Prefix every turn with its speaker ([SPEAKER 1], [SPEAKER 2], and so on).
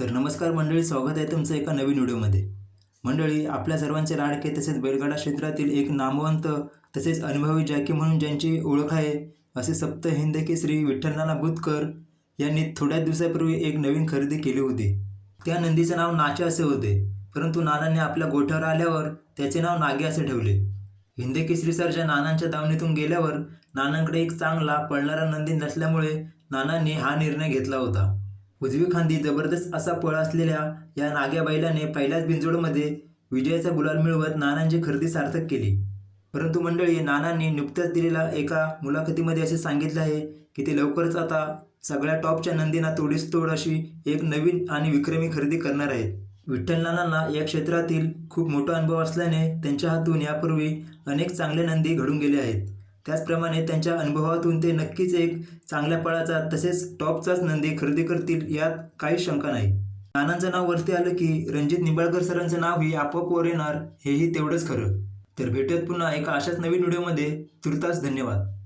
[SPEAKER 1] तर नमस्कार मंडळी स्वागत आहे तुमचं एका नवीन व्हिडिओमध्ये. मंडळी आपल्या सर्वांचे लाडके तसेच बैलगाडा क्षेत्रातील एक नामवंत तसेच अनुभवी जॅकी म्हणून ज्यांची ओळख आहे असे सप्त हिंदकी श्री विठ्ठलनाना बुतकर यांनी थोड्याच दिवसापूर्वी एक नवीन खरेदी केली होती. त्या नंदीचं नाव नाचे असे होते परंतु नानांनी आपल्या गोठ्यावर आल्यावर त्याचे नाव नागे असे ठेवले. हिंद केसरी सरच्या नानांच्या दावणीतून गेल्यावर नानांकडे एक चांगला पळणारा नंदी नसल्यामुळे नानांनी हा निर्णय घेतला होता. उजवी खांदी जबरदस्त असा पळ असलेल्या या नाग्या बैलाने पहिल्याच बिंजोडमध्ये विजयाचा गुलाल मिळवत नानांची खरेदी सार्थक केली. परंतु मंडळी नानांनी नुकत्याच दिलेल्या एका मुलाखतीमध्ये असे सांगितले आहे की ते लवकरच आता सगळ्या टॉपच्या नंदींना तोडीस तोड अशी एक नवीन आणि विक्रमी खरेदी करणार आहेत. विठ्ठल नानांना या क्षेत्रातील खूप मोठा अनुभव असल्याने त्यांच्या हातून यापूर्वी अनेक चांगले नंदी घडून गेले आहेत. त्याचप्रमाणे त्यांच्या अनुभवातून ते नक्कीच एक चांगल्या पळाचा तसेच टॉपचाच नंदी खरेदी करतील यात काहीच शंका नाही. नानांचं नाव वरती आलं की रणजित निंबाळकर सरांचं नावही आपोआप वर येणार हेही तेवढंच खरं. तर भेटत पुन्हा एका अशाच नवीन व्हिडिओमध्ये. तुर्तास धन्यवाद.